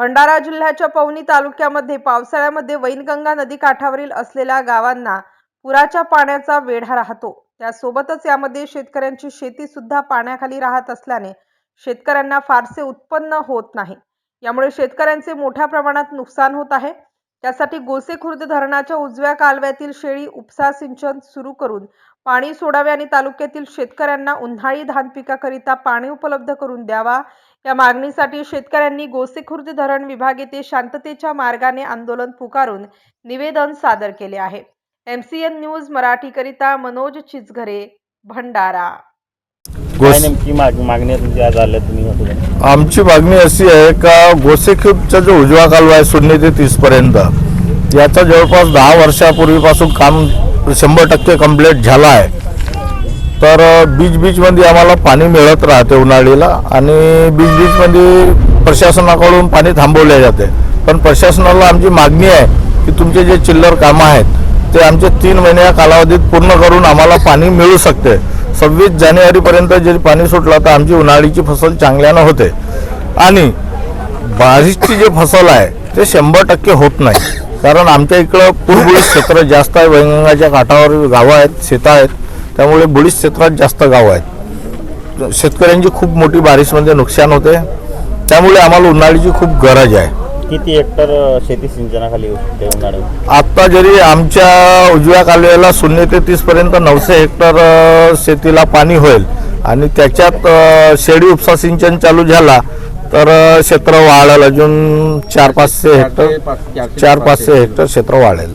भंडारा जिल्ह्याच्या पवनी तालुक्यामध्ये पावसाळ्यामध्ये वैनगंगा नदी काठावरील असलेल्या गावांना पुराच्या पाण्याचा वेढा राहतो. त्यासोबतच यामध्ये शेतकऱ्यांची शेती सुद्धा पाण्याखाली राहत असल्याने शेतकऱ्यांना फारसे उत्पन्न होत नाही. यामुळे शेतकऱ्यांचे मोठ्या प्रमाणात नुकसान होत आहे. त्यासाठी गोसेखुर्द धरणाच्या उजव्या कालव्यातील शेळी उपसा सिंचन सुरू करून पाणी सोडावे आणि तालुक्यातील शेतकऱ्यांना उन्हाळी धान पिकाकरिता पाणी उपलब्ध करून द्यावा. या मागणीसाठी शेतकऱ्यांनी गोसेखुर्द धरण विभाग येथे शांततेच्या मार्गाने आंदोलन पुकारून निवेदन सादर केले आहे. एम सी एन न्यूज मराठीकरिता मनोज चिचघरे भंडारा. गोस नेमकी माग- मागणी आहे तुमची? आज आल्या तुम्ही होतो आमची मागणी अशी आहे का गोसेखिपचा जो उजवा कालवा आहे शून्य ते तीस पर्यंत याचा जवळपास दहा वर्षापूर्वीपासून काम शंभर टक्के कंप्लीट झाला आहे तर बीच बीचमध्ये आम्हाला पाणी मिळत राहते उन्हाळीला आणि बीच बीचमध्ये प्रशासनाकडून पाणी थांबवले जाते. पण प्रशासनाला आमची मागणी आहे की तुमचे जे चिल्लर कामं आहेत ते आमचे तीन महिन्या कालावधीत पूर्ण करून आम्हाला पाणी मिळू शकते. सव्वीस जानेवारीपर्यंत जरी पाणी सुटलं तर आमची उन्हाळीची फसल चांगल्यानं होते. आणि बारीकची जे फसल आहे ते शंभर टक्के होत नाही. कारण आमच्या इकडं पूर्वी क्षेत्र जास्त आहे वैनगंगाच्या काठावर गावं आहेत शेतं आहेत त्यामुळे बुडीत क्षेत्रात जास्त गावं आहेत. शेतकऱ्यांची खूप मोठी बारिशमध्ये नुकसान होते. त्यामुळे आम्हाला उन्हाळीची खूप गरज आहे. किती हेक्टर शेती सिंचनाखाली येऊ शकते उन्हाळ्यात आत्ता जरी आमच्या उजव्या कालव्याला शून्य ते तीस पर्यंत नऊशे हेक्टर शेतीला पाणी होईल आणि त्याच्यात शेळी उपसा सिंचन चालू झाला तर क्षेत्र वाढेल. अजून चार पाचशे हेक्टर चार पाचशे हेक्टर क्षेत्र वाढेल.